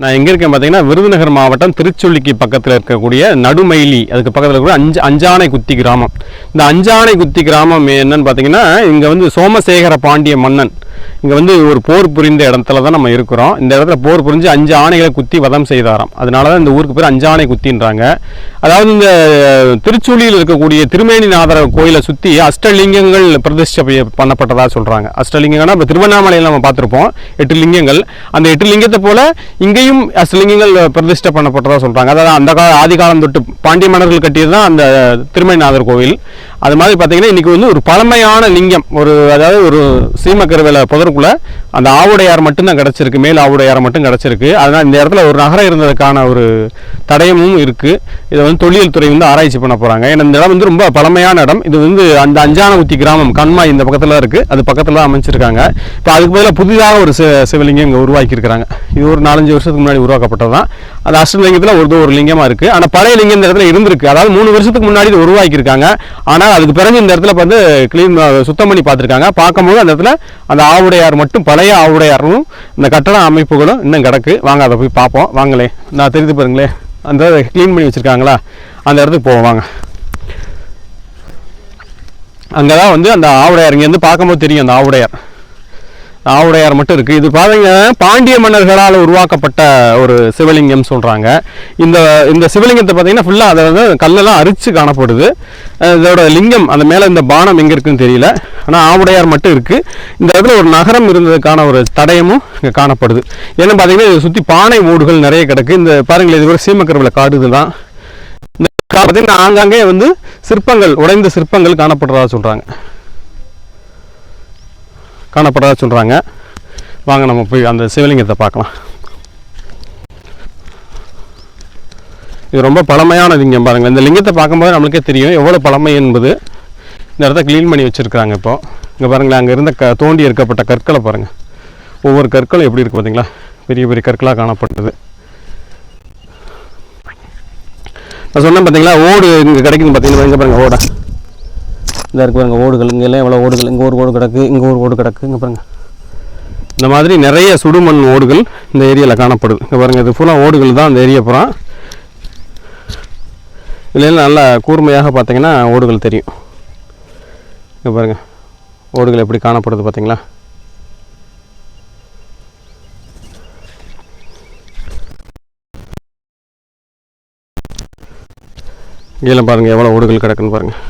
நான் எங்கே இருக்கேன் பார்த்தீங்கன்னா விருதுநகர் மாவட்டம் திருச்சொல்லிக்கு பக்கத்தில் இருக்கக்கூடிய நடுமயிலி அதுக்கு பக்கத்தில் இருக்கக்கூடிய அஞ்சு அஞ்சானை குத்தி கிராமம். இந்த அஞ்சானை குத்தி கிராமம் என்னன்னு பார்த்தீங்கன்னா இங்கே வந்து சோமசேகர பாண்டிய மன்னன் இங்கே வந்து ஒரு போர் புரிந்த இடத்துல தான் நம்ம இருக்கிறோம். இந்த இடத்துல போர் புரிஞ்சு அஞ்சு ஆணைகளை குத்தி வதம் செய்தாராம். அதனால தான் இந்த ஊருக்கு பேர் ஆணை குத்தின்றாங்க. அதாவது இந்த திருச்சூழியில் இருக்கக்கூடிய திருமேனிநாதர் கோயிலை சுற்றி அஷ்டலிங்கங்கள் பிரதிஷ்டை பண்ணப்பட்டதாக சொல்கிறாங்க அஷ்டலிங்கம்னா இப்போ திருவண்ணாமலையில் நம்ம பார்த்துருப்போம். எட்டு லிங்கங்கள். அந்த எட்டு லிங்கத்தை போல இங்கேயும் அஷ்டலிங்கங்கள் பிரதிஷ்டை பண்ணப்பட்டதாக சொல்கிறாங்க அதாவது அந்த கால ஆதி காலம் தொட்டு பாண்டிய மன்னர்கள் கட்டியது தான் அந்த திருமேனிநாதர் கோவில். அது மாதிரி பார்த்தீங்கன்னா இன்றைக்கி வந்து ஒரு பழமையான லிங்கம். ஒரு அதாவது ஒரு சீமக்கருவேல புதருக்குள்ளே அந்த ஆவுடையார் மட்டும்தான் கிடச்சிருக்கு மேல் ஆவுடையார் மட்டும் கிடச்சிருக்கு. அதனால் இந்த இடத்துல ஒரு நகரம் இருந்ததுக்கான ஒரு தடயமும் இருக்குது இதை வந்து தொழில் துறை வந்து ஆராய்ச்சி பண்ண போகிறாங்க ஏன்னா இந்த இடம் வந்து ரொம்ப பழமையான இடம். இது வந்து அந்த அஞ்சானகுத்தி கிராமம் கண்மாய் இந்த பக்கத்தில் இருக்குது அது பக்கத்தில் தான் அமைச்சிருக்காங்க. இப்போ அதுக்கு பதிலாக புதிதாக ஒரு சிவலிங்கம் இங்கே உருவாக்கியிருக்கிறாங்க இது ஒரு நாலஞ்சு வருஷத்துக்கு முன்னாடி உருவாக்கப்பட்டது தான் அது அஷ்டலிங்கத்தில் ஒரு ஒரு லிங்கமாக இருக்குது ஆனால் பழைய லிங்கம் இந்த இடத்துல இருந்திருக்கு. அதாவது மூணு வருஷத்துக்கு முன்னாடி இது உருவாக்கியிருக்காங்க. ஆனால் அதுக்கு பிறகு இந்த இடத்துல வந்து க்ளீன் சுத்தம் பண்ணி பார்த்துருக்காங்க. பார்க்கும்போது அந்த இடத்துல அந்த ஆவுடையார் மட்டும் பழைய ஆவுடையாரும் இந்த கட்டட அமைப்புகளும் இன்னும் கிடக்கு. வாங்க அதை போய் பார்ப்போம். வாங்களே நான் தெரிந்து பாருங்களே. அந்த க்ளீன் பண்ணி வச்சுருக்காங்களா? அந்த இடத்துக்கு போவோம் வாங்க. அங்கே தான் வந்து அந்த ஆவுடையார் இங்கேருந்து பார்க்கும்போது தெரியும் அந்த ஆவுடையார். ஆவுடையார் மட்டும் இருக்குது இது பார்த்தீங்கன்னா பாண்டிய மன்னர்களால் உருவாக்கப்பட்ட ஒரு சிவலிங்கம் சொல்கிறாங்க இந்த இந்த சிவலிங்கத்தை பார்த்தீங்கன்னா ஃபுல்லாக அதை வந்து கல்லெல்லாம் அரித்து காணப்படுது. இதோட லிங்கம் அந்த மேலே இந்த பானம் எங்கே இருக்குன்னு தெரியல. ஆனால் ஆவுடையார் மட்டும் இருக்குது இந்த இடத்துல ஒரு நகரம் இருந்ததுக்கான ஒரு தடயமும் இங்கே காணப்படுது. ஏன்னு பார்த்தீங்கன்னா இதை சுற்றி பானை ஓடுகள் நிறைய கிடக்கு. இந்த பாருங்களேன் இது ஒரு சீமக்கரவில் காடுது தான் இந்த பார்த்தீங்கன்னா ஆங்காங்கே வந்து சிற்பங்கள் உடைந்த சிற்பங்கள் காணப்படுறதா சொல்கிறாங்க காணப்படுறதா சொல்கிறாங்க வாங்க நம்ம போய் அந்த சிவலிங்கத்தை பார்க்கலாம். இது ரொம்ப பழமையான லிங்கம் பாருங்கள் இந்த லிங்கத்தை பார்க்கும்போது நம்மளுக்கே தெரியும் எவ்வளோ பழமை என்பது. இந்த இடத்த க்ளீன் பண்ணி வச்சுருக்காங்க இப்போ. இங்கே பாருங்களேன் அங்கே இருந்த க தோண்டி எடுக்கப்பட்ட கற்களை பாருங்கள் ஒவ்வொரு கற்களும் எப்படி இருக்குது பார்த்தீங்களா பெரிய பெரிய கற்களாக காணப்பட்டது. நான் சொன்னேன் பார்த்தீங்களா ஓடு இங்கே கிடைக்குது பார்த்தீங்கன்னா இங்கே பாருங்கள் ஓடை. இதாக இருக்கு பாருங்கள் ஓடுகள். இங்கே எல்லாம் எவ்வளோ ஓடுகள்? இங்கே ஒரு ஓடு கிடக்கு இங்கே ஒரு ஓடு கிடக்கு. இங்கே பாருங்கள் இந்த மாதிரி நிறைய சுடுமண் ஓடுகள் இந்த ஏரியாவில் காணப்படுது. இங்கே பாருங்கள் இது ஃபுல்லாக ஓடுகள் தான் அந்த ஏரியா புறம் இல்லைன்னா நல்லா கூர்மையாக பார்த்தீங்கன்னா ஓடுகள் தெரியும். இங்கே பாருங்கள் ஓடுகள் எப்படி காணப்படுது பார்த்தீங்களா கீழே பாருங்கள் எவ்வளோ ஓடுகள் கிடக்குன்னு பாருங்கள்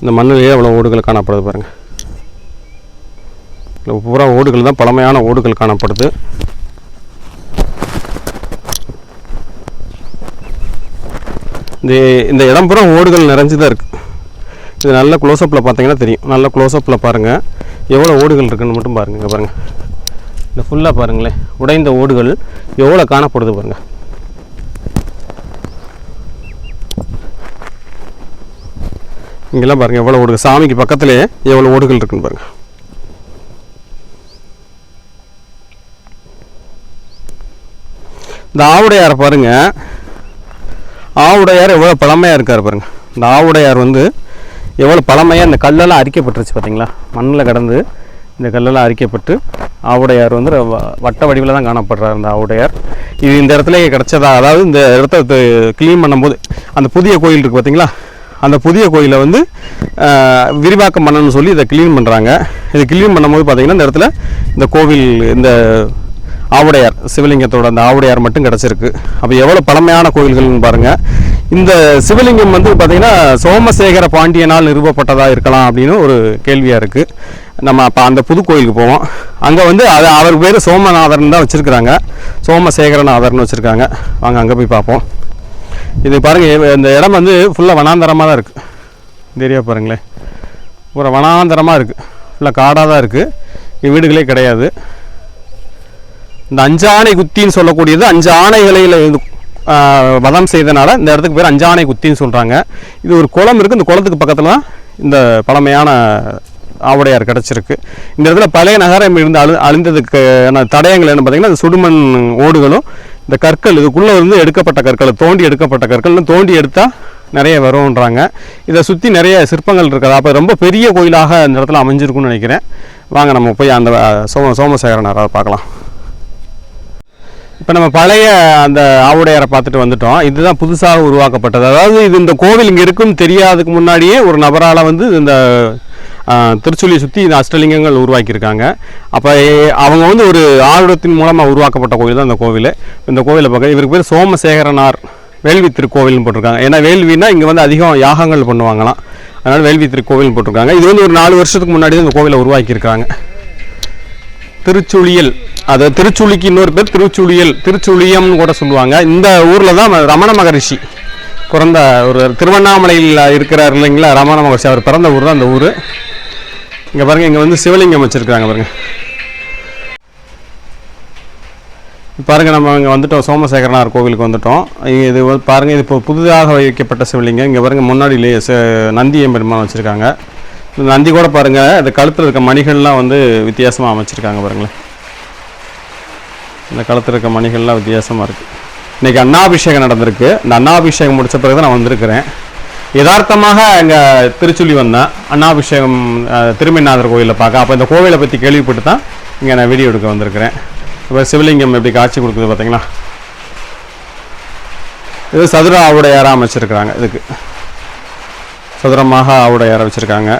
இந்த மண்ணிலேயே அவ்வளோ ஓடுகள் காணப்படுது பாருங்கள் இல்லை பூரா ஓடுகள் தான் பழமையான ஓடுகள் காணப்படுது. இந்த இந்த இடம் பூரா ஓடுகள் நிறைஞ்சு தான் இருக்குது இது நல்ல க்ளோஸ்அப்பில் பார்த்தீங்கன்னா தெரியும். நல்ல க்ளோஸ்அப்பில் பாருங்கள் எவ்வளோ ஓடுகள் இருக்குதுன்னு மட்டும் பாருங்கள் இங்கே பாருங்கள் இந்த ஃபுல்லாக பாருங்களேன். உடைந்த ஓடுகள் எவ்வளோ காணப்படுது பாருங்கள் இங்கெல்லாம் பாருங்கள் எவ்வளோ ஓடுகள். சாமிக்கு பக்கத்துலேயே எவ்வளோ ஓடுகள் இருக்குன்னு பாருங்கள் இந்த ஆவுடையாரை பாருங்கள் ஆவுடையார் எவ்வளோ பழமையாக இருக்கார் பாருங்கள் இந்த ஆவுடையார் வந்து எவ்வளோ பழமையாக இந்த கல்லெல்லாம் அரிக்கப்பட்டுருச்சு பார்த்தீங்களா மண்ணில் கடந்து இந்த கல்லெல்லாம் அரிக்கப்பட்டு ஆவுடையார் வந்து வ- வட்ட வடிவில் தான் காணப்படுறார் இந்த ஆவுடையார். இது இந்த இடத்துல கிடச்சதா? அதாவது இந்த இடத்த க்ளீன் பண்ணும்போது அந்த புதிய கோயில் இருக்குது பார்த்தீங்களா அந்த புதிய கோயிலை வந்து விரிவாக்கம் பண்ணணும்னு சொல்லி இதை க்ளீன் பண்ணுறாங்க இதை க்ளீன் பண்ணும்போது பார்த்திங்கன்னா இந்த இடத்துல இந்த கோவில் இந்த ஆவுடையார் சிவலிங்கத்தோட அந்த ஆவுடையார் மட்டும் கிடச்சிருக்கு. அப்போ எவ்வளோ பழமையான கோயில்கள்னு பாருங்கள் இந்த சிவலிங்கம் வந்து பார்த்திங்கன்னா சோமசேகர பாண்டியனால் நிறுவப்பட்டதாக இருக்கலாம் அப்படின்னு ஒரு கேள்வியாக இருக்குது நம்ம அப்போ அந்த புது கோயிலுக்கு போவோம். அங்கே வந்து அது அவர் பேர் சோமநாதர்னு தான் வச்சுருக்குறாங்க. சோமசேகரநாதர்னு வச்சுருக்காங்க. வாங்க அங்கே போய் பார்ப்போம். இது பாருங்கள் இந்த இடம் வந்து ஃபுல்லாக வனாந்தரமாக தான் இருக்குது இந்த ஏரியா பாருங்களேன். பூரா வனாந்தரமாக இருக்குது ஃபுல்லாக காடாக தான் இருக்குது வீடுகளே கிடையாது. இந்த அஞ்சு ஆணை குத்தின்னு சொல்லக்கூடியது அஞ்சு ஆணைகளையில் இது வதம் செய்தனால இந்த இடத்துக்கு பேர் அஞ்சானை குத்தின்னு சொல்கிறாங்க இது ஒரு குளம் இருக்குது இந்த குளத்துக்கு பக்கத்தில் தான் இந்த பழமையான ஆவுடையார் கிடச்சிருக்கு. இந்த இடத்துல பழைய நகரம் இருந்து அழு அழிந்ததுக்கு தடயங்கள் என்ன பார்த்தீங்கன்னா இந்த சுடுமண் ஓடுகளும் இந்த கற்கள் இதுக்குள்ளே இருந்து எடுக்கப்பட்ட கற்கள் தோண்டி எடுக்கப்பட்ட கற்கள் தோண்டி எடுத்தால் நிறைய வரும்ன்றாங்க. இதை சுற்றி நிறைய சிற்பங்கள் இருக்குது. அப்போ ரொம்ப பெரிய கோயிலாக இந்த இடத்துல அமைஞ்சிருக்கும்னு நினைக்கிறேன். வாங்க நம்ம போய் அந்த சோம சோமசேகரனாரை பார்க்கலாம். இப்போ நம்ம பழைய அந்த ஆவுடையாரை பார்த்துட்டு வந்துட்டோம். இதுதான் புதுசாக உருவாக்கப்பட்டது. அதாவது இது இந்த கோவில் இங்கே இருக்குன்னு தெரியாததுக்கு முன்னாடியே ஒரு நபரால் வந்து இந்த ஆ, சுற்றி இந்த அஷ்டலிங்கங்கள் உருவாக்கியிருக்காங்க. அப்போ அவங்க வந்து ஒரு ஆர்வத்தின் மூலமாக உருவாக்கப்பட்ட கோவில் தான் இந்த கோவில். இந்த கோவிலை பார்க்க இவருக்கு பேர் சோமசேகரனார் வேள்வி திருக்கோவில்னு போட்டிருக்காங்க. ஏன்னா வேள்வினா இங்கே வந்து அதிகம் யாகங்கள் பண்ணுவாங்களாம். அதனால் வேள்வி திருக்கோவில்னு போட்டிருக்காங்க. இது வந்து ஒரு நாலு வருஷத்துக்கு முன்னாடி இந்த கோவிலை உருவாக்கியிருக்காங்க. திருச்சுழியல் அது திருச்சுழிக்கு இன்னொரு பேர் திருச்சுழியல் திருச்சுழியம்னு கூட சொல்லுவாங்க. இந்த ஊரில் தான் ரமண மகரிஷி பிறந்த ஒரு திருவண்ணாமலையில் இருக்கிறார் இல்லைங்களா? ரமண மகரிஷி அவர் பிறந்த ஊர் தான் அந்த ஊர். இங்கே பாருங்கள் இங்கே வந்து சிவலிங்கம் வச்சுருக்காங்க பாருங்கள் பாருங்கள் நம்ம இங்கே வந்துட்டோம். சோமசேகரனார் கோவிலுக்கு வந்துட்டோம். இது பாருங்கள் இது இப்போ புதிதாக வைக்கப்பட்ட சிவலிங்கம். இங்கே பாருங்கள் முன்னாடியிலே நந்தி எம்பெருமான் வச்சுருக்காங்க. இந்த நந்தி கூட பாருங்கள் இந்த கழுத்தில் இருக்க மணிகள்லாம் வந்து வித்தியாசமாக அமைச்சிருக்காங்க பாருங்களேன். இந்த கழுத்தில் இருக்க மணிகள்லாம் வித்தியாசமாக இருக்குது இன்னைக்கு அன்னாபிஷேகம் நடந்திருக்கு. இந்த அன்னாபிஷேகம் முடிச்ச பிறகு தான் நான் வந்திருக்கிறேன். யதார்த்தமாக இங்கே திருச்சுழி வந்தேன் அண்ணாபிஷேகம் அஹ், திருமணிநாதர் கோயிலில் பார்க்க. அப்போ இந்த கோவிலை பற்றி கேள்விப்பட்டு தான் இங்கே நான் வீடியோ எடுக்க வந்திருக்கிறேன். இப்போ சிவலிங்கம் எப்படி காட்சி கொடுக்குது பார்த்தீங்களா இது சதுர ஆவுடையாராக அமைச்சிருக்கிறாங்க இதுக்கு. சதுரமாக ஆவுடையாரை வச்சுருக்காங்க.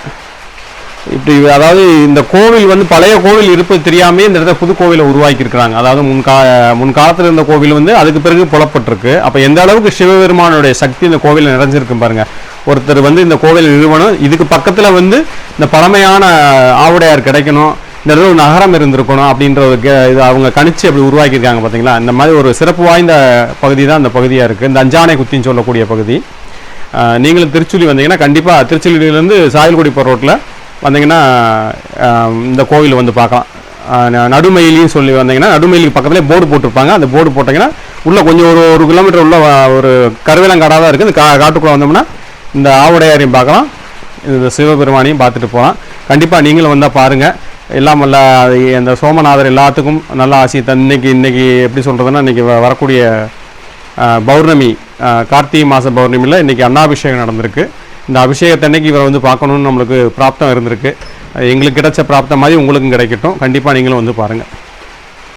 இப்படி அதாவது இந்த கோவில் வந்து பழைய கோவில் இருப்பது தெரியாமே இந்த இடத்துல புது கோவிலை உருவாக்கியிருக்கிறாங்க. அதாவது முன்கா முன்காலத்தில் இருந்த கோவில் வந்து அதுக்கு பிறகு புலப்பட்டிருக்கு. அப்போ எந்த அளவுக்கு சிவபெருமானுடைய சக்தி இந்த கோவிலில் நிறைஞ்சிருக்கு பாருங்க. ஒருத்தர் வந்து இந்த கோவில் நிறுவனம் இதுக்கு பக்கத்தில் வந்து இந்த பழமையான ஆவுடையார் கிடைக்கணும் இந்த இடத்துல ஒரு நகரம் இருந்திருக்கணும் அப்படின்ற ஒரு இது அவங்க கணிச்சு அப்படி உருவாக்கியிருக்காங்க பார்த்தீங்களா இந்த மாதிரி ஒரு சிறப்பு வாய்ந்த பகுதி தான் இந்த பகுதியாக இருக்குது இந்த அஞ்சானை குத்தின்னு சொல்லக்கூடிய பகுதி. நீங்களும் திருச்சுழி வந்தீங்கன்னா கண்டிப்பாக திருச்சுழியிலேருந்து சாயல்குடி போகிற ரோட்டில் வந்தீங்கன்னா இந்த கோவில் வந்து பார்க்கலாம். நடுமையிலையும் சொல்லி வந்தீங்கன்னா நடுமயிலுக்கு பக்கத்துலேயே போர்டு போட்டிருப்பாங்க. அந்த போர்டு போட்டிங்கன்னா உள்ளே கொஞ்சம் ஒரு ஒரு கிலோமீட்டர் உள்ள ஒரு கருவேலங்காடாக தான் இருக்குது. இந்த கா காட்டுக்குள்ளே வந்தோம்னா இந்த ஆவுடையாரையும் பார்க்கலாம். இந்த சிவபெருமானையும் பார்த்துட்டு போகலாம். கண்டிப்பாக நீங்களும் வந்தால் பாருங்கள் எல்லாம் வல்ல அந்த சோமநாதர் எல்லாத்துக்கும் நல்ல ஆசை தன் இன்னைக்கு இன்றைக்கி எப்படி சொல்கிறதுன்னா இன்றைக்கி வ- வரக்கூடிய பௌர்ணமி கார்த்திகை மாத பௌர்ணமியில் இன்றைக்கி அன்னாபிஷேகம் நடந்திருக்கு. இந்த அபிஷேகத்தன்னைக்கு இவரை வந்து பார்க்கணுன்னு நம்மளுக்கு பிராப்தம் இருந்திருக்கு. எங்களுக்கு கிடைச்ச பிராப்தம் மாதிரி உங்களுக்கும் கிடைக்கட்டும். கண்டிப்பாக நீங்களும் வந்து பாருங்கள்